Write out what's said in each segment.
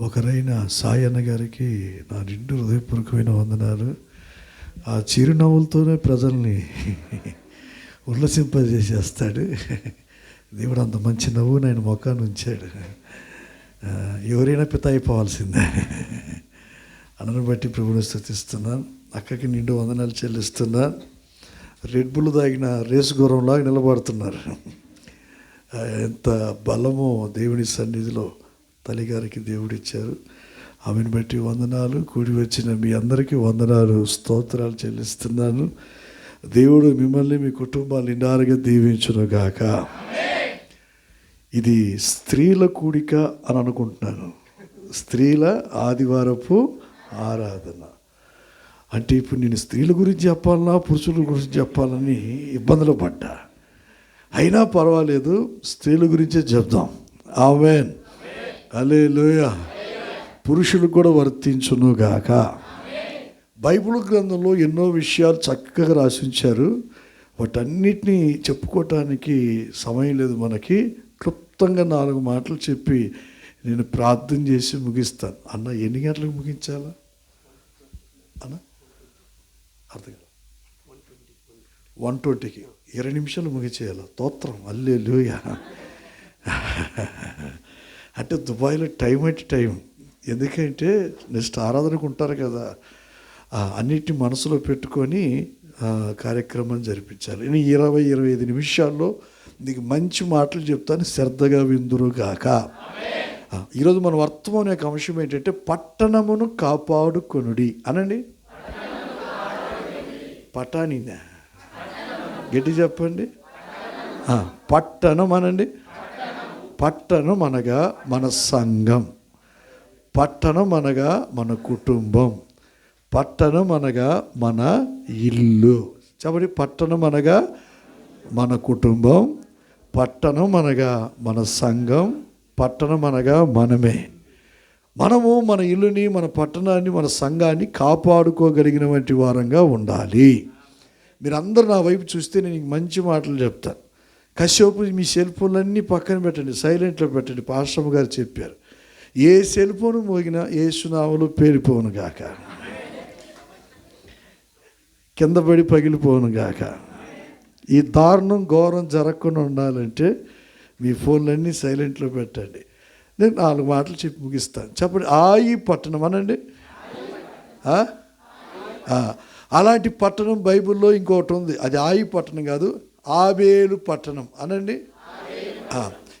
ఒకరైన సాయన్న గారికి నా నిండు హృదయపూర్వకమైన వందనాలు. ఆ చిరునవ్వులతోనే ప్రజల్ని ఉల్లసింపజేసేస్తాడు దేవుడు అంత మంచి నవ్వుని ఆయన ముఖాన్ని ఉంచాడు. ఎవరైనా పిత అయిపోవాల్సిందే. అనను బట్టి ప్రభుని స్థుతిస్తున్నాను అక్కకి నిండు వందనాలు చెల్లిస్తున్నాను రెడ్ బుల్ తాగిన రేసు గుర్రంలాగా నిలబడుతున్నారు. ఎంత బలమో దేవుని సన్నిధిలో. తల్లిగారికి దేవుడిచ్చారు. ఆమెను బట్టి వందనాలు. కూడి వచ్చిన మీ అందరికీ వందనాలు. స్తోత్రాలు చెల్లిస్తున్నాను. దేవుడు మిమ్మల్ని మీ కుటుంబాలు నిండారుగా దీవించును గాక ఇది స్త్రీల కూడిక అని అనుకుంటున్నాను. స్త్రీల ఆదివారపు ఆరాధన. అంటే ఇప్పుడు నేను స్త్రీల గురించి చెప్పాలన్నా పురుషుల గురించి చెప్పాలని ఇబ్బందులు పడ్డా? అయినా పర్వాలేదు స్త్రీల గురించే చెప్దాం. ఆమెన్. అలే పురుషులకు కూడా వర్తించును గాక బైబిల్ గ్రంథంలో ఎన్నో విషయాలు చక్కగా రాసించారు. వాటన్నిటినీ చెప్పుకోవటానికి సమయం లేదు మనకి. క్లుప్తంగా నాలుగు మాటలు చెప్పి నేను ప్రార్థన చేసి ముగిస్తాను. అన్న ఎన్ని గంటలకు ముగించాలా? అన్న అర్థం వన్ ట్వంటీకి. ఇరవై నిమిషాలు ముగిచేయాలి. తోత్రం అల్లే అంటే దుబాయ్లో టైం అంటే టైం. ఎందుకంటే నెక్స్ట్ ఆరాధనకు ఉంటారు కదా. ఆ, అన్నిటిని మనసులో పెట్టుకొని కార్యక్రమం జరిపించాలి. నేను ఇరవై ఇరవై ఐదు నిమిషాల్లో నీకు మంచి మాటలు చెప్తాను. శ్రద్ధగా విందురుగాక ఈరోజు మన వర్తమానం యొక్క అంశం ఏంటంటే పట్టణమును కాపాడుకొనుడి. అనండి. పటానినా? గట్టి చెప్పండి. పట్టణం అనండి. పట్టణం అనగా మన సంఘం. పట్టణం అనగా మన కుటుంబం. పట్టణం అనగా మన ఇల్లు. చెప్పండి పట్టణం అనగా మన కుటుంబం. పట్టణం అనగా మన సంఘం. పట్టణం అనగా మనమే. మనము మన ఇల్లుని మన పట్టణాన్ని మన సంఘాన్ని కాపాడుకోగలిగిన వంటి వారంగా ఉండాలి. మీరందరూ నా వైపు చూస్తే నేను మంచి మాటలు చెప్తాను. కశ్యపు మీ సెల్ ఫోన్లన్నీ పక్కన పెట్టండి సైలెంట్లో పెట్టండి పాశ్రమ గారు చెప్పారు. ఏ సెల్ ఫోన్ మోగినా ఏ సునాములు పేరిపోను గాక. కింద పడి పగిలిపోను గాక. ఈ దారుణం ఘోరం జరగకుండా ఉండాలంటే మీ ఫోన్లన్నీ సైలెంట్లో పెట్టండి. నేను నాలుగు మాటలు చెప్పి ముగిస్తాను. చెప్పండి ఆయి పట్టణం అనండి. అలాంటి పట్టణం బైబిల్లో ఇంకోటి ఉంది. అది ఆయి పట్టణం కాదు. ఆబేలు పట్టణం అనండి?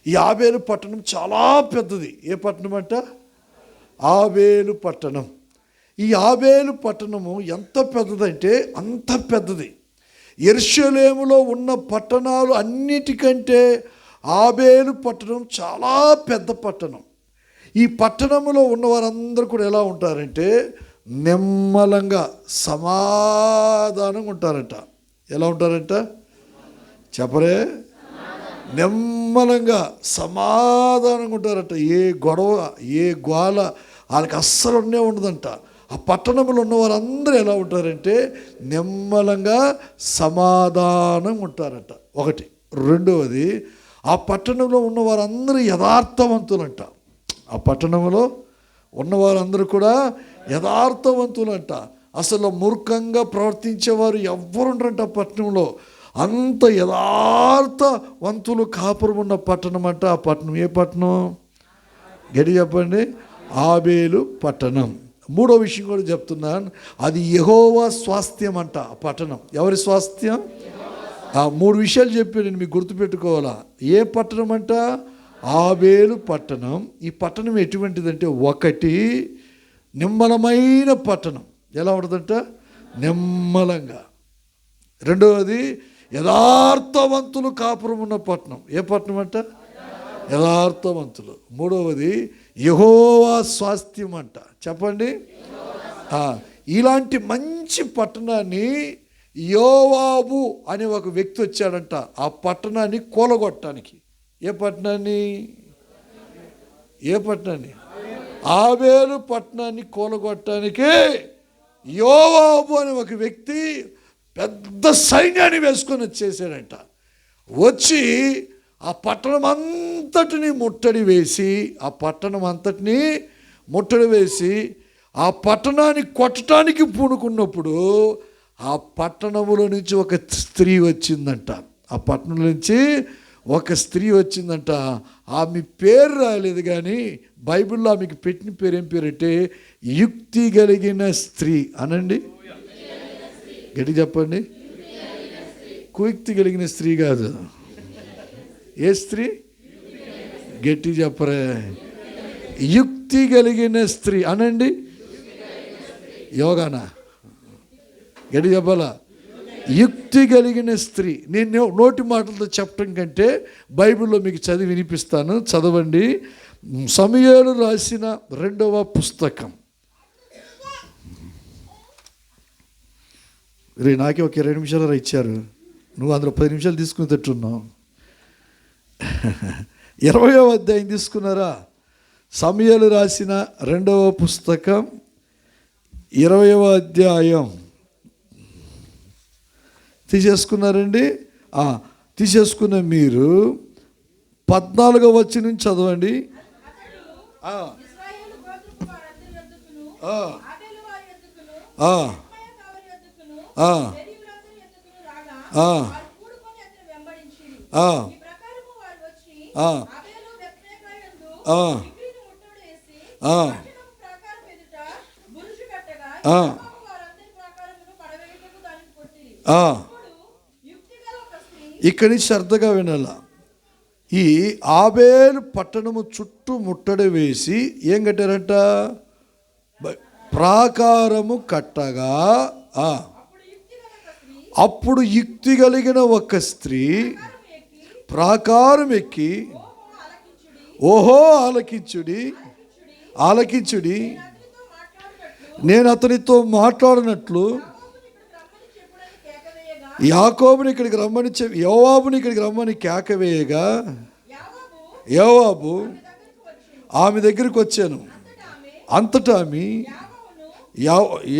ఈ ఆబేలు పట్టణం చాలా పెద్దది. ఏ పట్టణం అంట? ఆబేలు పట్టణం. ఈ ఆబేలు పట్టణము ఎంత పెద్దదంటే అంత పెద్దది. ఎర్షలేములో ఉన్న పట్టణాలు అన్నిటికంటే ఆబేలు పట్టణం చాలా పెద్ద పట్టణం. ఈ పట్టణంలో ఉన్న వారందరూ కూడా ఎలా ఉంటారంటే నిమ్మలంగా సమాధానంగా ఉంటారంట. ఎలా ఉంటారంట? చెప్పరే? నిమ్మలంగా సమాధానంగా ఉంటారట. ఏ గొడవ ఏ గోల వాళ్ళకి అస్సలు ఉండే ఉండదంట. ఆ పట్టణంలో ఉన్న వారందరూ ఎలా ఉంటారంటే నిమ్మలంగా సమాధానం ఉంటారట. ఒకటి. రెండవది ఆ పట్టణంలో ఉన్న వారందరూ యథార్థవంతులంట. ఆ పట్టణంలో ఉన్న వారందరూ కూడా యథార్థవంతులంట. అసలు మూర్ఖంగా ప్రవర్తించేవారు ఎవ్వరుండరంట ఆ పట్టణంలో. అంత యథార్థవంతులు కాపురం ఉన్న పట్టణం అంటే. ఆ పట్టణం ఏ పట్టణం? గడి చెప్పండి. ఆబేలు పట్టణం. మూడో విషయం కూడా చెప్తున్నాను అది యహోవా స్వాస్థ్యం అంట ఆ పట్టణం. ఎవరి స్వాస్థ్యం? ఆ మూడు విషయాలు చెప్పి నేను మీకు గుర్తుపెట్టుకోవాలా. ఏ పట్టణం అంట? ఆబేలు పట్టణం. ఈ పట్టణం ఎటువంటిదంటే ఒకటి నిమ్మలమైన పట్టణం. ఎలా ఉంటుందంట? నిమ్మలంగా. రెండవది యథార్థవంతులు కాపురం ఉన్న పట్టణం. ఏ పట్టణం అంట? యథార్థవంతులు. మూడవది యహోవా స్వాస్థ్యం అంట. చెప్పండి. ఇలాంటి మంచి పట్టణాన్ని యోవాబు అనే ఒక వ్యక్తి వచ్చాడంట. ఆ పట్టణాన్ని కూలగొట్టడానికి. ఏ పట్టణాన్ని? ఏ పట్టణాన్ని? ఆవేలు పట్టణాన్ని కూలగొట్టడానికి యోవాబు అనే ఒక వ్యక్తి పెద్ద సైన్యాన్ని వేసుకొని వచ్చేసాడంట. వచ్చి ఆ పట్టణం అంతటిని ముట్టడి వేసి ఆ పట్టణం అంతటిని ముట్టడి వేసి ఆ పట్టణాన్ని కొట్టడానికి పూనుకున్నప్పుడు ఆ పట్టణములో నుంచి ఒక స్త్రీ వచ్చిందంట. ఆ పట్టణం నుంచి ఒక స్త్రీ వచ్చిందంట. ఆమె పేరు రాలేదు కానీ బైబిల్లో ఆమెకి పెట్టిన పేరు ఏం పేరు యుక్తి కలిగిన స్త్రీ అనండి. గట్టి చెప్పండి. కుయుక్తి కలిగిన స్త్రీ కాదు. ఏ స్త్రీ? గట్టి చెప్పరే. యుక్తి కలిగిన స్త్రీ. అనండి. యోగానా? గట్టి చెప్పాలా? యుక్తి కలిగిన స్త్రీ. నేను నోటి మాటలతో చెప్పడం కంటే బైబిల్లో మీకు చదివి వినిపిస్తాను. చదవండి. సమయాలు రాసిన రెండవ పుస్తకం. రే నాకే ఒక ఇరవై నిమిషాలు ఇచ్చారు. నువ్వు అందులో పది నిమిషాలు తీసుకుని తట్టున్నావు. ఇరవయో అధ్యాయం తీసుకున్నారా? సమయాలు రాసిన రెండవ పుస్తకం ఇరవయవ అధ్యాయం. తీసేసుకున్నారండి? తీసేసుకున్న మీరు పద్నాలుగో వచ్చి నుంచి చదవండి ఆ, ఇక్కడి నుంచి శ్రద్ధగా వినాల. ఈ ఆబేలు పట్టణము చుట్టూ ముట్టడి వేసి ఏం కట్టారంట? ప్రాకారము కట్టగా ఆ, అప్పుడు యుక్తిగల ఒక స్త్రీ అప్పుడు యుక్తి కలిగిన ఒక స్త్రీ ప్రాకారం ఎక్కి ఓహో ఆలకించుడి, ఆలకించుడి. నేను అతనితో మాట్లాడినట్లు యాకోబుని ఇక్కడికి రమ్మని చెప్పుడని ఇక్కడికి రమ్మని యోవాబుని ఇక్కడికి రమ్మని కేక వేయగా యోవాబు ఆమె దగ్గరికి వచ్చాను. అంతటా ఆమె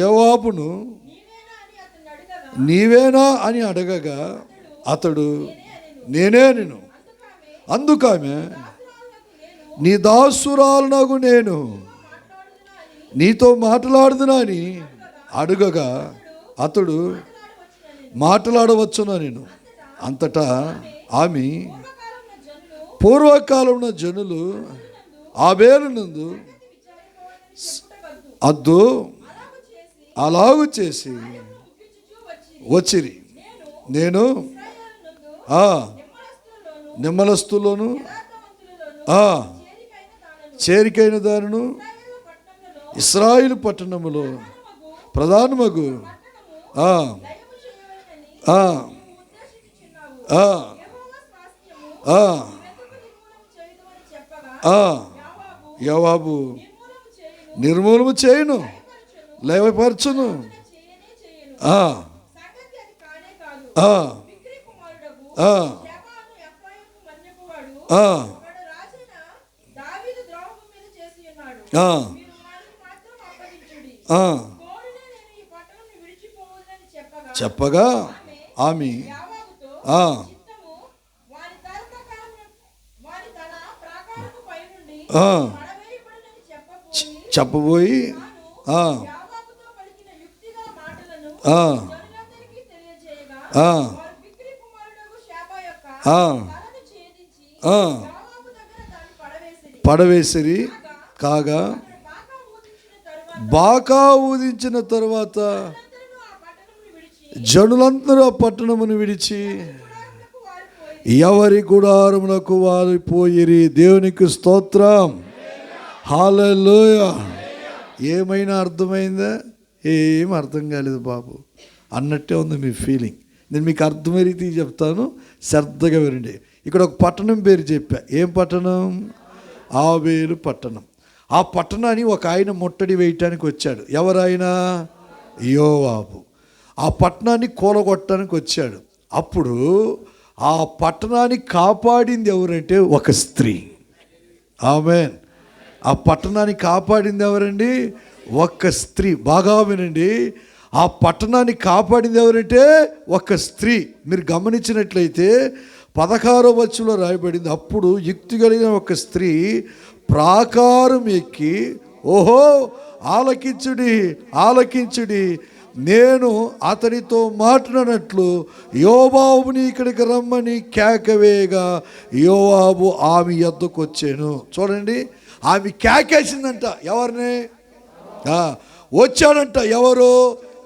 యోవాబును నీవేనా అని అడగగా అతడు నేనే నేను అందుకామె నీ దాసురాలనగు నేను. నీతో మాట్లాడుదునని అని అడుగగా అతడు మాట్లాడవచ్చునా నేను? అంతటా ఆమె పూర్వకాలంలో జనులు జనులు ఆబేలునందు అద్దు అలాగు చేసి అలాగు చేసి ఉక్కిచుచూ వచ్చి వచ్చిరి. నేను నిమ్మలస్తులోను చేరికైన దారును ఇస్రాయిల్ పట్టణంలో పట్టణములో మగు ప్రధానమగు యవాబు నిర్మూలము చేయను భయపరచును, లేవపరచును చెప్పగా ఆమె చెప్పబోయి ఆ. పడవేసిరి కాగా బాగా ఊదించిన బాకా ఊదించిన తరువాత జనులందరూ ఆ పట్టణమును విడిచి ఎవరి గుడారములకు వారు పోయిరి దేవునికి స్తోత్రం. హాలలోయ ఏమైనా అర్థమైందా? ఏం అర్థం కాలేదు బాబు. అన్నట్టే ఉంది మీ ఫీలింగ్. నేను మీకు అర్థమయ్యే రీతికి చెప్తాను. శ్రద్ధగా వినండి. ఇక్కడ ఒక పట్టణం పేరు చెప్పా. ఏం పట్టణం? ఆవేలు పట్టణం. ఆ పట్టణాన్ని ఒక ఆయన ముట్టడి వేయటానికి వచ్చాడు. ఎవరైనా యోవాబు. ఆ పట్టణాన్ని కూలగొట్టడానికి వచ్చాడు. అప్పుడు ఆ పట్టణాన్ని కాపాడింది ఎవరంటే ఒక స్త్రీ. ఆమెన్. ఆ పట్టణాన్ని కాపాడింది ఎవరండి? ఒక్క స్త్రీ. బాగా వినండి. ఆ పట్టణాన్ని కాపాడింది ఎవరంటే ఒక స్త్రీ. మీరు గమనించినట్లయితే పదహారో వచ్చులో రాయబడింది అప్పుడు యుక్తి కలిగిన ఒక స్త్రీ ప్రాకారం ఎక్కి ఓహో ఆలకించుడి ఆలకించుడి నేను అతనితో మాట్లాడినట్లు యోబాబుని ఇక్కడికి రమ్మని కేకవేగా యోబాబు ఆమె ఎద్దకు వచ్చాను. చూడండి ఆమె కేకేసిందంట ఎవరిని? వచ్చాడంట ఎవరు?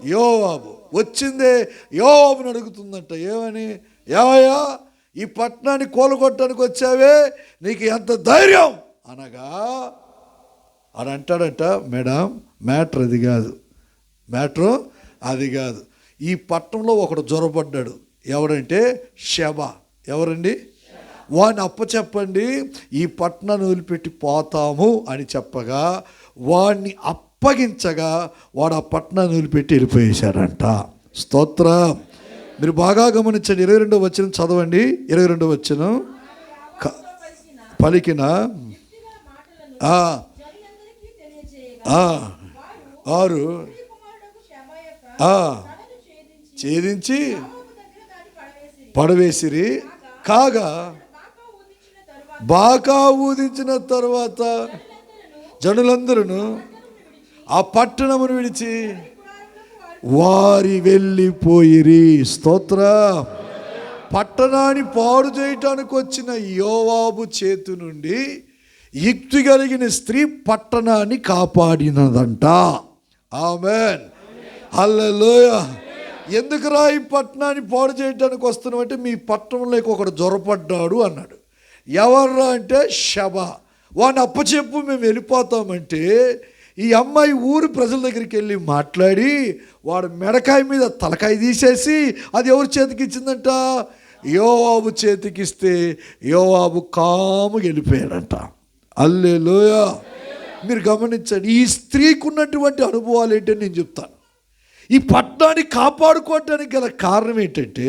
యోవాబు. వచ్చిందే యోవాబుని అడుగుతుందంట ఏమని? ఏమయ్యా? ఈ పట్టణాన్ని కోలుకొట్టడానికి వచ్చావే? నీకు ఎంత ధైర్యం? అనగా అని అంటాడంట మేడం మ్యాటర్ అది కాదు. మ్యాటర్ అది కాదు. ఈ పట్టణంలో ఒకడు జ్వరపడ్డాడు ఎవడంటే శబ ఎవరండి? వాడిని అప్పచెప్పండి ఈ పట్టణాన్ని వదిలిపెట్టి పోతాము అని చెప్పగా వాడిని అప్పగించగా వాడు ఆ పట్టణాన్ని వదిలిపెట్టి వెళ్ళిపోయేశాడంట. స్తోత్ర. మీరు బాగా గమనించండి. ఇరవై రెండో వచ్చిన చదవండి. ఇరవై రెండో వచ్చిన పలికిన. వారు ఆరు. ఛేదించి పడవేసిరి. కాగా బాకా ఊదించిన తర్వాత జనులందరూ ఆ పట్టణమును విడిచి వారి వెళ్ళిపోయిరి. స్తోత్ర. పట్టణాన్ని పాడు చేయటానికి వచ్చిన యోవాబు చేతి నుండి యుక్తి కలిగిన స్త్రీ పట్టణాన్ని కాపాడినదంట. ఆమెన్. హల్లెలూయ. ఎందుకురా ఈ పట్టణాన్ని పాడు చేయడానికి వస్తున్నామంటే మీ పట్టణంలోకి ఒకడు జ్వరపడ్డాడు అన్నాడు. ఎవర్రా అంటే శబ వాడిని అప్పచెప్పు మేము వెళ్ళిపోతామంటే ఈ అమ్మాయి ఊరు ప్రజల దగ్గరికి వెళ్ళి మాట్లాడి వాడు మెడకాయ మీద తలకాయ తీసేసి అది ఎవరి చేతికి ఇచ్చిందంట? యోవాబు చేతికి ఇస్తే యోవాబు కాము వెళ్ళిపోయాడంట. అల్లెలోయ మీరు గమనించండి ఈ స్త్రీకి ఉన్నటువంటి అనుభవాలు ఏంటని నేను చెప్తాను. ఈ పట్టణాన్ని కాపాడుకోవటానికి గల కారణం ఏంటంటే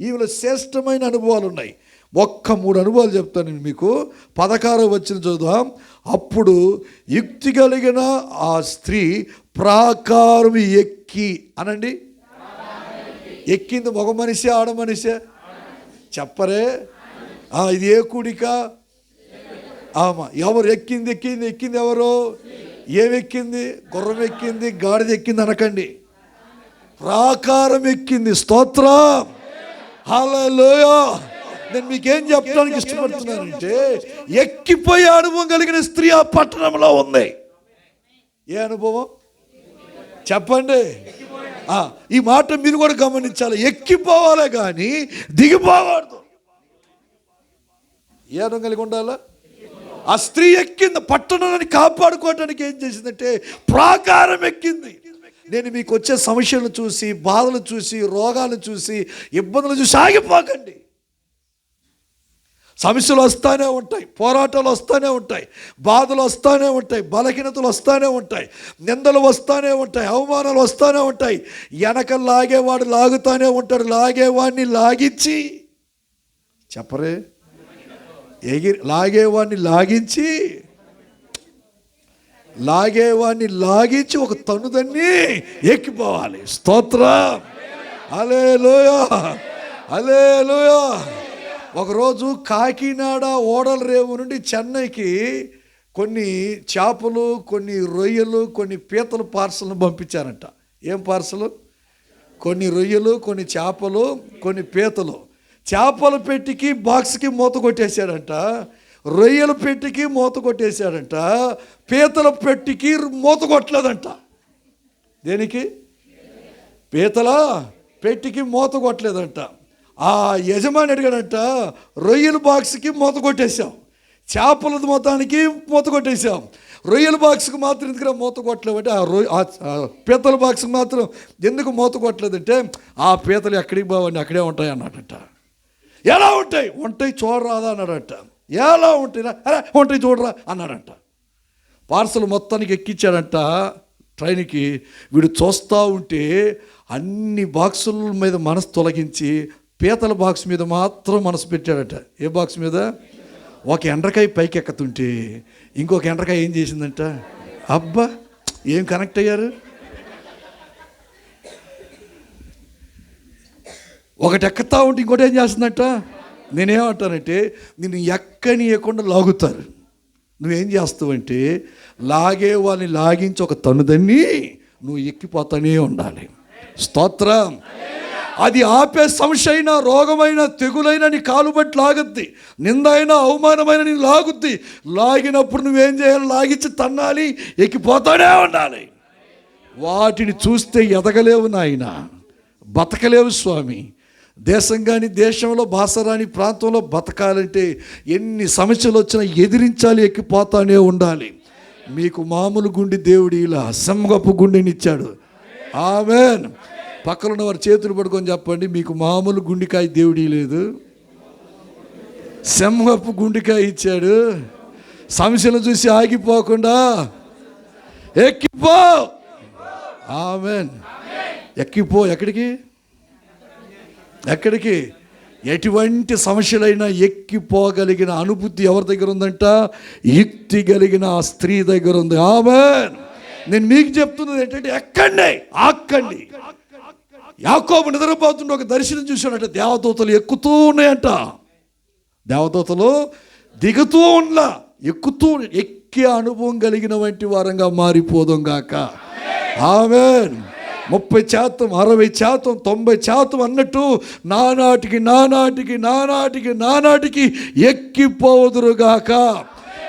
ఈమెలో శ్రేష్టమైన అనుభవాలు ఉన్నాయి. ఒక్క మూడు అనుభవాలు చెప్తాను నేను మీకు. పదకార వచ్చిన చదువుదాం. అప్పుడు యుక్తి కలిగిన ఆ స్త్రీ ప్రాకారం ఎక్కి అనండి. ఎక్కింది మగ మనిషి ఆడ మనిషే? చెప్పరే. ఇది ఏ కూడిక? ఆమా ఎవరు ఎక్కింది ఎక్కింది ఎక్కింది ఎవరు? ఏమెక్కింది గుర్రం ఎక్కింది గాడిద ఎక్కింది అనకండి. ప్రాకారం ఎక్కింది. స్తోత్రం. హలో నేను మీకేం చెప్పడానికి ఇష్టపడుతున్నానంటే ఎక్కిపోయే అనుభవం కలిగిన స్త్రీ ఆ పట్టణంలో ఉంది. ఏ అనుభవం? చెప్పండి. ఈ మాట మీరు కూడా గమనించాలి. ఎక్కిపోవాలే కానీ దిగిపోకూడదు. ఏ అనుభవం కలిగి ఉండాలా? ఆ స్త్రీ ఎక్కింది పట్టణాన్ని కాపాడుకోవటానికి ఏం చేసిందంటే ప్రాకారం ఎక్కింది. నేను మీకు వచ్చే సమస్యలను చూసి బాధలు చూసి రోగాలను చూసి ఇబ్బందులు చూసి ఆగిపోకండి. సమస్యలు వస్తూనే ఉంటాయి పోరాటాలు వస్తూనే ఉంటాయి బాధలు వస్తూనే ఉంటాయి బలహీనతలు వస్తూనే ఉంటాయి నిందలు వస్తూనే ఉంటాయి అవమానాలు వస్తూనే ఉంటాయి. వెనక లాగేవాడు లాగుతూనే ఉంటాడు లాగేవాడిని లాగించి చెప్పరే. ఎగిరి లాగేవాడిని లాగించి లాగేవాడిని లాగించి ఒక తన్నుదన్ని ఎక్కిపోవాలి. స్తోత్రం. అలే లోయ అలే లోయ ఒకరోజు కాకినాడ ఓడల రేవు నుండి చెన్నైకి కొన్ని చేపలు కొన్ని రొయ్యలు కొన్ని పీతల పార్సల్ను పంపించారంట. ఏం పార్సలు? కొన్ని రొయ్యలు కొన్ని చేపలు కొన్ని పీతలు. చేపల పెట్టికి బాక్స్కి మూత కొట్టేశాడంట రొయ్యల పెట్టికి మూత కొట్టేశాడంట పీతల పెట్టికి మూత కొట్టలేదంట. దేనికి? పీతల పెట్టికి మూత కొట్టలేదంట. ఆ యజమాని అడిగాడంట రొయ్యల బాక్స్కి మూత కొట్టేశాం. చేపల మొత్తానికి మూత కొట్టేశాం. రొయ్యల బాక్స్కి మాత్రం ఎందుకు మూత కొట్టలేదంటే ఆ రొయ్య ఆ- పీతల బాక్స్కి మాత్రం ఎందుకు మూత కొట్టలేదంటే ఆ పీతలు ఎక్కడికి బావండి అక్కడే ఉంటాయి అన్నాడట. ఎలా ఉంటాయి? ఉంటాయి చూడరాదా అన్నాడట. ఎలా ఉంటాయి? అరే ఉంటాయి చూడరా అన్నాడంట. పార్సల్ మొత్తానికి ఎక్కించాడంట ట్రైన్కి. వీడు చూస్తూ ఉంటే అన్ని బాక్సుల మీద మనసు తొలగించి పీతల బాక్స్ మీద మాత్రం మనసు పెట్టాడట. ఏ బాక్స్ మీద? ఒక ఎండ్రకాయ పైకి ఎక్కుతుంటే ఇంకొక ఎండ్రకాయ ఏం చేసిందంట? అబ్బా ఏం కనెక్ట్ అయ్యారు? ఒకటి ఎక్కుతా ఉంటే ఇంకోటి ఏం చేస్తుందంట? నేనేమంటానంటే నిన్ను ఎక్కనియకుండా లాగుతారు. నువ్వేం చేస్తావంటే లాగే వాళ్ళని లాగించి ఒక తనుదన్ని నువ్వు ఎక్కిపోతానే ఉండాలి. స్తోత్రం. అది ఆపే సమస్య అయినా రోగమైన తెగులైన నీ కాలు బట్టి లాగుద్ది. నిందైనా అవమానమైన నీ లాగుద్ది. లాగినప్పుడు నువ్వేం చేయాలి? లాగించి తన్నాలి ఎక్కిపోతానే ఉండాలి. వాటిని చూస్తే ఎదగలేవు నాయన. బతకలేవు స్వామి. దేశం కానీ దేశంలో భాషరాని ప్రాంతంలో బతకాలంటే ఎన్ని సమస్యలు వచ్చినా ఎదిరించాలి ఎక్కిపోతానే ఉండాలి. మీకు మామూలు గుండె దేవుడు ఇలా సింహపు గుండెనిచ్చాడు. ఆమెన్. పక్కన ఉన్న వారి చేతులు పడుకొని చెప్పండి మీకు మామూలు గుండెకాయ దేవుడి లేదు. సింహపు గుండెకాయ ఇచ్చాడు. సమస్యలు చూసి ఆగిపోకుండా ఎక్కిపో. ఆమెన్. ఎక్కిపో. ఎక్కడికి? ఎక్కడికి? ఎటువంటి సమస్యలైనా ఎక్కిపోగలిగిన అనుభూతి ఎవరి దగ్గర ఉందంట? యుక్తి కలిగిన ఆ స్త్రీ దగ్గర ఉంది. ఆమెన్. నేను మీకు చెప్తున్నది ఏంటంటే ఎక్కండి ఆక్కండి. యాకోబు నిద్రపోతుండే ఒక దర్శనం చూశాడట దేవదూతలు ఎక్కుతూ ఉన్నాయంట. దేవదూతలు దిగుతూ ఉండ్లా ఎక్కుతూ ఎక్కే అనుభవం కలిగిన వంటి వారంగా మారిపోదాం గాక. ఆమెన్. ముప్పై శాతం అరవై శాతం తొంభై శాతం అన్నట్టు నానాటికి నానాటికి నానాటికి నానాటికి ఎక్కిపోదురుగాక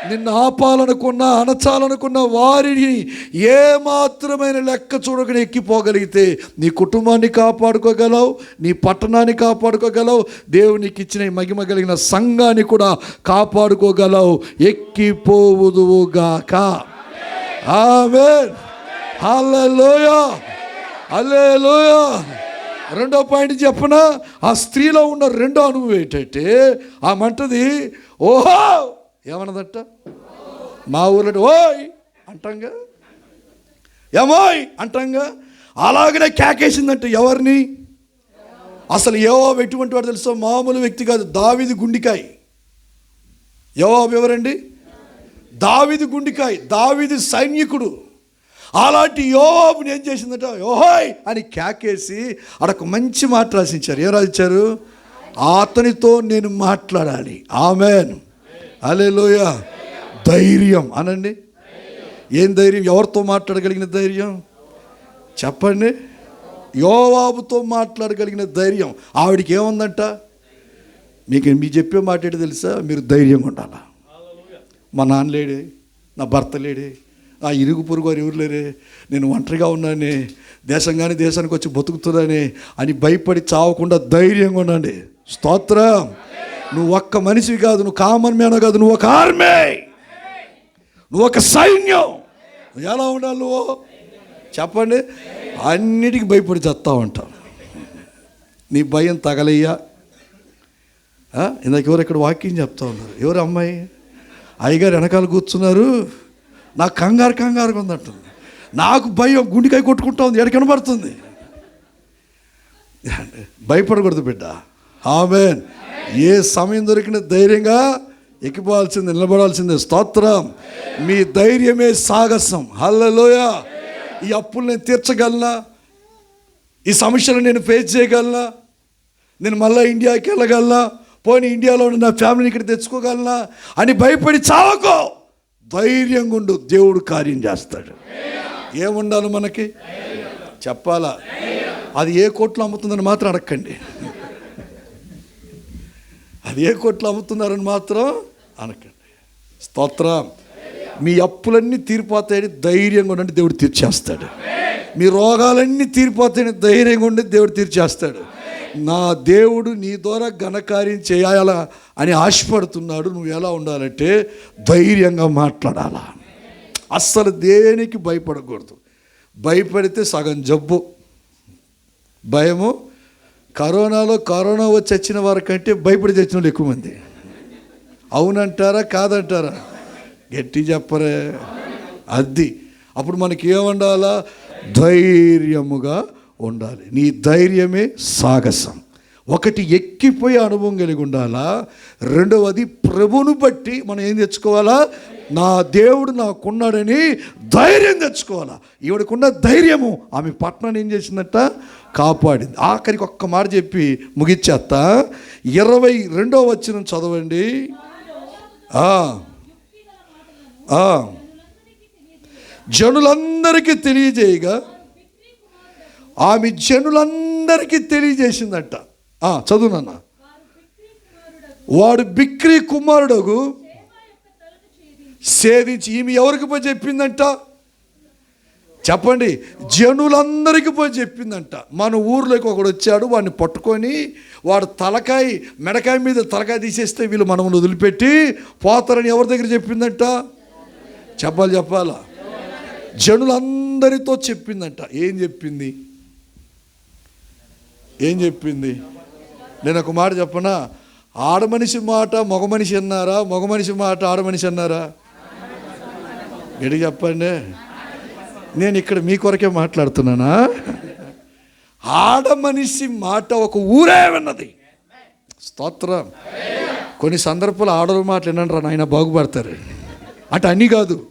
నిన్ను ఆపాలనుకున్న అణచాలనుకున్న వారిని ఏమాత్రమైన లెక్క చూడకుండా ఎక్కిపోగలిగితే నీ కుటుంబాన్ని కాపాడుకోగలవు నీ పట్టణాన్ని కాపాడుకోగలవు దేవునికి ఇచ్చిన మహిమ కలిగిన సంఘాన్ని కూడా కాపాడుకోగలవు. ఎక్కిపోవుదువుగాక. ఆమెన్. హల్లెలూయా. హల్లెలూయా. రెండో పాయింట్ చెప్పనా? ఆ స్త్రీలో ఉన్న రెండో అనుభవం ఏంటంటే ఆ మంటది ఓహో! ఏమన్నదట? మా ఊర్లో ఓయ్! అంటంగా? ఏమోయ్! అంటంగా? అలాగనే కేకేసిందంట ఎవరిని? అసలు ఏవో ఎటువంటి వాడు తెలుసో? మామూలు వ్యక్తి కాదు దావిది గుండికాయ. ఏవో ఎవరండి? దావిది గుండికాయ దావిది సైనికుడు అలాంటి యోవాబుని ఏం చేసిందట? యోహోయ్ అని కేకేసి అడొక మంచి మాట రాసించారు. ఏం రాసించారు అతనితో నేను మాట్లాడాలి. ఆమెను. అలెలోయ ధైర్యం. అనండి. ఏం ధైర్యం? ఎవరితో మాట్లాడగలిగిన ధైర్యం? చెప్పండి. యోవాబుతో మాట్లాడగలిగిన ధైర్యం. ఆవిడికి ఏముందంట? మీకు మీ చెప్పే మాట తెలుసా? మీరు ధైర్యంగా ఉండాలా. మా నాన్న లేడే నా భర్త లేడే ఆ ఇరుగు పొరుగు వారు ఎవరు లేరే? నేను ఒంటరిగా ఉన్నానే దేశం కానీ దేశానికి వచ్చి బతుకుతుందని అని భయపడి చావకుండా ధైర్యంగా ఉండండి. స్తోత్రం. నువ్వు ఒక్క మనిషివి కాదు నువ్వు కామన్ మ్యాన్ కాదు నువ్వు ఒక ఆర్మీ. నువ్వు ఒక సైన్యం. నువ్వు ఎలా ఉండాలి నువ్వు? చెప్పండి. అన్నిటికీ భయపడి చస్తా ఉంటావు నీ భయం తగలయ్యా. ఇందాక ఎవరు ఇక్కడ వాకింగ్ చెప్తా ఉన్నారు? ఎవరు అమ్మాయి? అయ్యగారు వెనకాల కూర్చున్నారు. నాకు కంగారు కంగారుగా ఉందంటుంది. నాకు భయం గుండెకాయ కొట్టుకుంటా ఉంది. ఎడ కనబడుతుంది? భయపడకూడదు బిడ్డ. ఆమెన్. ఏ సమయం దొరికిన ధైర్యంగా ఎక్కిపోవాల్సింది నిలబడాల్సిందే. స్తోత్రం. మీ ధైర్యమే సాగసం. హల్లలోయ. ఈ అప్పులు నేను తీర్చగలనా? ఈ సమస్యలు నేను ఫేస్ చేయగలనా? నేను మళ్ళీ ఇండియాకి వెళ్ళగలనా? పోనీ ఇండియాలో ఉన్న నా ఫ్యామిలీని ఇక్కడ తెచ్చుకోగలనా? అని భయపడి చావకో. ధైర్యంగా ఉండు. దేవుడు కార్యం చేస్తాడు. ఏముండాలి మనకి? చెప్పాలా? అది ఏ కోట్లో అమ్ముతుందని మాత్రం అడగండి అది ఏ కోట్లు అమ్ముతున్నారని మాత్రం అనకండి. స్తోత్రం. మీ అప్పులన్నీ తీరిపోతాయని ధైర్యంగా ఉండండి దేవుడు తీర్చేస్తాడు. మీ రోగాలన్నీ తీరిపోతాయని ధైర్యంగా ఉండి దేవుడు తీర్చేస్తాడు. నా దేవుడు నీ ద్వారా ఘనకార్యం చేయాలా అని ఆశపడుతున్నాడు. నువ్వు ఎలా ఉండాలంటే ధైర్యంగా మాట్లాడాలా. అస్సలు దేనికి భయపడకూడదు. భయపడితే సగం జబ్బు భయము కరోనాలో కరోనా వచ్చి వచ్చిన వారికంటే భయపడి చచ్చిన వాళ్ళు ఎక్కువ మంది. అవునంటారా? కాదంటారా? గట్టి చెప్పరే. అది అప్పుడు మనకి ఏముండాలా ధైర్యముగా ఉండాలి. నీ ధైర్యమే సాగసం. ఒకటి ఎక్కిపోయే అనుభవం కలిగి ఉండాలా? రెండవది ప్రభును బట్టి మనం ఏం తెచ్చుకోవాలా? నా దేవుడు నాకున్నాడని ధైర్యం తెచ్చుకోవాలా? ఈవిడకున్న ధైర్యము ఆమె పట్టణం ఏం చేసిందట? కాపాడింది. ఆఖరికి ఒక్క మాట చెప్పి ముగిచ్చేత్త. ఇరవై రెండో వచ్చిన చదవండి. జనులందరికీ తెలియజేయగా ఆమె జనులందరికీ తెలియజేసిందంట. చదువునన్నా వాడు బిక్రీ కుమారుడగు సేవించి ఈమె ఎవరికి పోయి చెప్పిందంట? చెప్పండి. జనులందరికీ పోయి చెప్పిందంట. మన ఊర్లోకి ఒకడు వచ్చాడు వాడిని పట్టుకొని వాడు తలకాయ మెడకాయ మీద తలకాయ తీసేస్తే వీళ్ళు మనమును వదిలిపెట్టి పోతారని ఎవరి దగ్గర చెప్పిందంట? చెప్పాలి చెప్పాలా? జనులందరితో చెప్పిందంట. ఏం చెప్పింది? ఏం చెప్పింది? నేను ఒక మాట చెప్పనా? ఆడమనిషి మాట మగ మనిషి అన్నారా? మగ మనిషి మాట ఆడ మనిషి అన్నారా? ఎడి చెప్పండి. నేను ఇక్కడ మీ కొరకే మాట్లాడుతున్నానా? ఆడ మనిషి మాట ఒక ఊరే విన్నది. స్తోత్రం. కొన్ని సందర్భాలు ఆడవాళ్ళ మాటలు వినండి నాయన బాగుపడతారు. అంటే అన్నీ కాదు.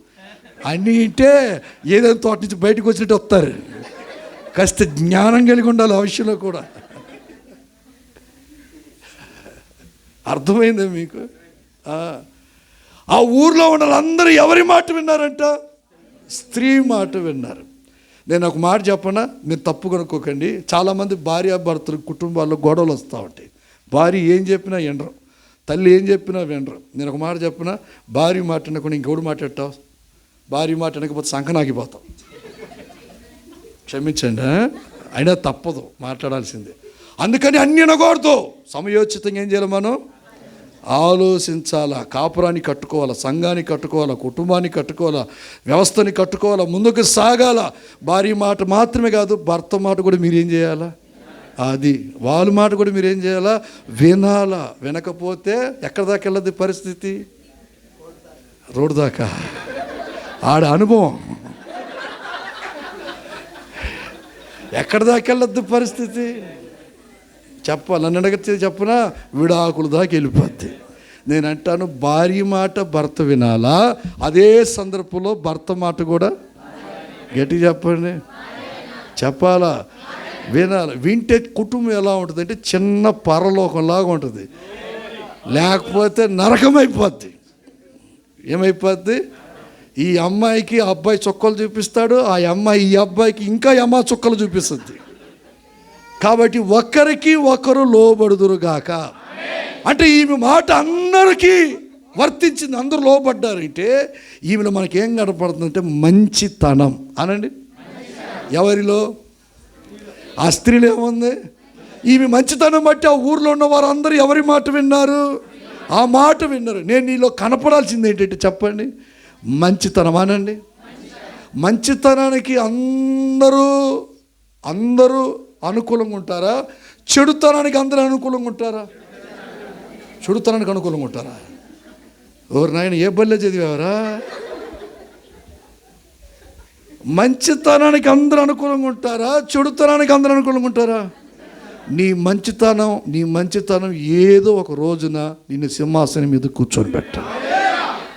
అన్నీ అంటే ఏదైనా తోట నుంచి బయటకు వచ్చినట్టు వస్తారు. కాస్త జ్ఞానం కలిగి ఉండాలి ఆ విషయంలో కూడా. అర్థమైందా మీకు? ఆ. ఊర్లో ఉన్న వాళ్ళందరూ ఎవరి మాట విన్నారంట? స్త్రీ మాట విన్నారు. నేను ఒక మాట చెప్పనా? మీరు తప్పు కనుక్కోకండి. చాలామంది భార్యాభర్తలు కుటుంబాల్లో గొడవలు వస్తూ ఉంటాయి. భార్య ఏం చెప్పినా వినరు. తల్లి ఏం చెప్పినా వినరు. నేను ఒక మాట చెప్పిన? భార్య మాట వినకుండా ఇంకెవడు మాట్లాడతావు భార్య మాట వినకపోతే సంకనాగిపోతాం క్షమించండి అయినా తప్పదు మాట్లాడాల్సిందే. అందుకని అన్ని అనకూడదు సమయోచితంగా ఏం చేయాలి మనం? ఆలోచించాలా కాపురాన్ని కట్టుకోవాలా సంఘాన్ని కట్టుకోవాలా కుటుంబాన్ని కట్టుకోవాలా వ్యవస్థని కట్టుకోవాలా ముందుకు సాగాల? భార్య మాట మాత్రమే కాదు భర్త మాట కూడా మీరేం చేయాలా? అది వాళ్ళ మాట కూడా మీరేం చేయాలా? వినాలా. వినకపోతే ఎక్కడ దాకా వెళ్ళదు పరిస్థితి? రోడ్డు దాకా. ఆడ అనుభవం. ఎక్కడ దాకా వెళ్ళద్దు పరిస్థితి? చెప్ప నన్ను అడిగితే చెప్పనా? విడాకుల దాకా వెళ్ళిపోద్ది. నేను అంటాను భార్య మాట భర్త వినాలా? అదే సందర్భంలో భర్త మాట కూడా గట్టి చెప్పండి. చెప్పాలా? వినాలి? వింటే కుటుంబం ఎలా ఉంటుంది అంటే చిన్న పరలోకంలాగా ఉంటుంది. లేకపోతే నరకమైపోద్ది. ఏమైపోద్ది? ఈ అమ్మాయికి ఆ అబ్బాయి చుక్కలు చూపిస్తాడు ఆ అమ్మాయి ఈ అబ్బాయికి ఇంకా ఈ అమ్మాయి చుక్కలు చూపిస్తుంది. కాబట్టి ఒకరికి ఒకరు లోబడుదురుగాక అంటే ఈమె మాట అందరికీ వర్తించింది అందరూ లోబడ్డారంటే ఈమెలో మనకి ఏం కనపడుతుందంటే మంచితనం. అనండి? ఎవరిలో? ఆ స్త్రీలు ఏముంది? ఈమె మంచితనం బట్టి ఆ ఊర్లో ఉన్న వారందరూ అందరూ ఎవరి మాట విన్నారు? ఆ మాట విన్నారు. నేను నీలో కనపడాల్సింది ఏంటంటే చెప్పండి. మంచితనం అనండి? మంచితనానికి అందరూ అందరూ అనుకూలంగా ఉంటారా? చెడుతనానికి అందరూ అనుకూలంగా ఉంటారా? చెడుతనానికి అనుకూలంగా ఉంటారా? ఎవరు నాయన ఏ బల్లె చదివారా మంచితనానికి అందరూ అనుకూలంగా ఉంటారా? చెడుతనానికి అందరూ అనుకూలంగా ఉంటారా? నీ మంచితనం నీ మంచితనం ఏదో ఒక రోజున నిన్ను సింహాసనం మీద కూర్చొని పెట్ట.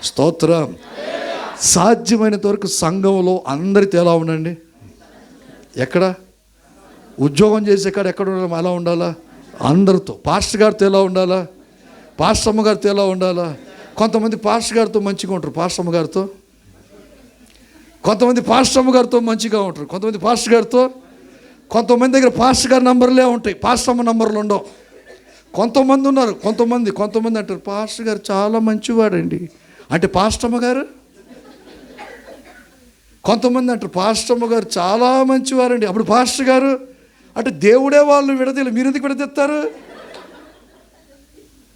స్తోత్రం. సాధ్యమైనంత వరకు సంఘంలో అందరితో ఎలా ఉండండి? ఎక్కడ? ఉద్యోగం చేసే కాడ ఎక్కడ ఉండాలి? అలా ఉండాలా? అందరితో. పాస్టర్ గారితో ఎలా ఉండాలా? పాస్టమ్మ గారితో ఎలా ఉండాలా? కొంతమంది పాస్టర్ గారితో మంచిగా ఉంటారు. పాస్టమ్మ గారితో. కొంతమంది పాస్టమ్మ గారితో మంచిగా ఉంటారు. కొంతమంది పాస్టర్ గారితో. కొంతమంది దగ్గర పాస్టర్ గారి నంబర్లే ఉంటాయి. పాస్టమ్మ నంబర్లు ఉండవు. కొంతమంది ఉన్నారు. కొంతమంది కొంతమంది అంటారు పాస్టర్ గారు చాలా మంచివాడండి. అంటే పాస్టమ్మ గారు? కొంతమంది అంటారు పాస్టమ్మ గారు చాలా మంచివారండి. అప్పుడు పాస్టర్ గారు? అంటే దేవుడే వాళ్ళు విడదీలు మీరు ఎందుకు విడదీస్తారు?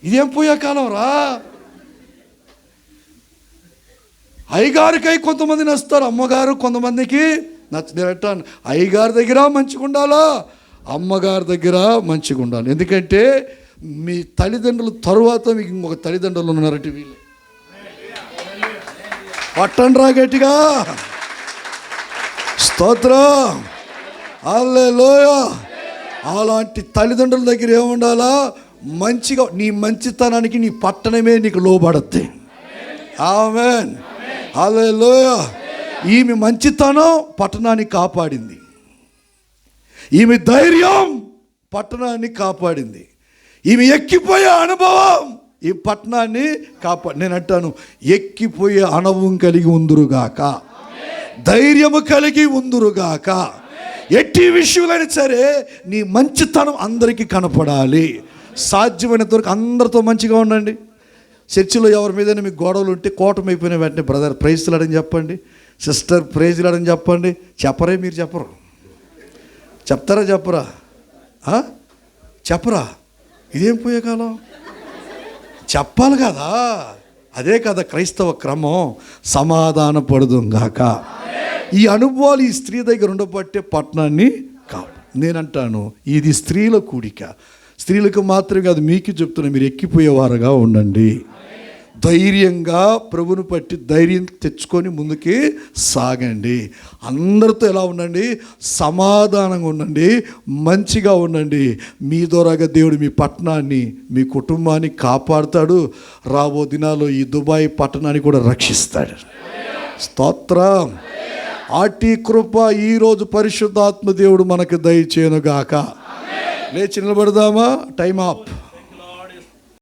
ఇదేం పోయే కాలం రా? అయ్యగారికై కొంతమంది నస్తారు అమ్మగారు కొంతమందికి నచ్చ అయ్యగారి దగ్గర మంచిగా ఉండాలా? అమ్మగారి దగ్గర మంచిగా ఉండాలి. ఎందుకంటే మీ తల్లిదండ్రుల తరువాత మీకు ఇంకొక తల్లిదండ్రులు ఉన్నారట వీళ్ళు. పట్టండి రా గట్టిగా. స్తోత్రం. అల్లెలోయ అలాంటి తల్లిదండ్రుల దగ్గర ఏముండాలా? మంచిగా నీ మంచితనానికి నీ పట్టణమే నీకు లోబడద్ది. ఆమెన్. అల్లెలోయ ఈమె మంచితనం పట్టణాన్ని కాపాడింది. ఈమె ధైర్యం పట్టణాన్ని కాపాడింది. ఈమె ఎక్కిపోయే అనుభవం ఈ పట్టణాన్ని కాపా నేను అంటాను ఎక్కిపోయే అనుభవం కలిగి ఉందురుగాక. ధైర్యము కలిగి ఉందురుగాక. ఎట్టి విషయంలో సరే నీ మంచితనం అందరికీ కనపడాలి. సాధ్యమైనంత వరకు అందరితో మంచిగా ఉండండి. చర్చిలో ఎవరి మీదైనా మీకు గొడవలు ఉంటే కోటం అయిపోయిన వెంటనే బ్రదర్ ప్రైజ్లాడని చెప్పండి. సిస్టర్ ప్రైజ్లాడని చెప్పండి. చెప్పరే మీరు చెప్పరు. చెప్తారా చెప్పరా? చెప్పరా? ఇదేం పోయే కాలం చెప్పాలి కదా. అదే కదా క్రైస్తవ క్రమం. సమాధాన పడుదుగాక ఈ అనుభవాలు ఈ స్త్రీ దగ్గర ఉండబట్టే పట్టణాన్ని కావు. నేనంటాను ఇది స్త్రీల కూడిక. స్త్రీలకు మాత్రమే కాదు మీకు చెప్తున్నా మీరు ఎక్కిపోయేవారుగా ఉండండి. ధైర్యంగా ప్రభుని పట్టి ధైర్యం తెచ్చుకొని ముందుకి సాగండి. అందరితో ఎలా ఉండండి? సమాధానంగా ఉండండి మంచిగా ఉండండి. మీ ద్వారాగా దేవుడు మీ పట్టణాన్ని మీ కుటుంబాన్ని కాపాడుతాడు. రాబో దినాల్లో ఈ దుబాయ్ పట్టణాన్ని కూడా రక్షిస్తాడు. స్తోత్రం. అటి కృప ఈరోజు పరిశుద్ధాత్మ దేవుడు మనకు దయచేయనుగాక. లేచి నిలబడదామా? టైం ఆప్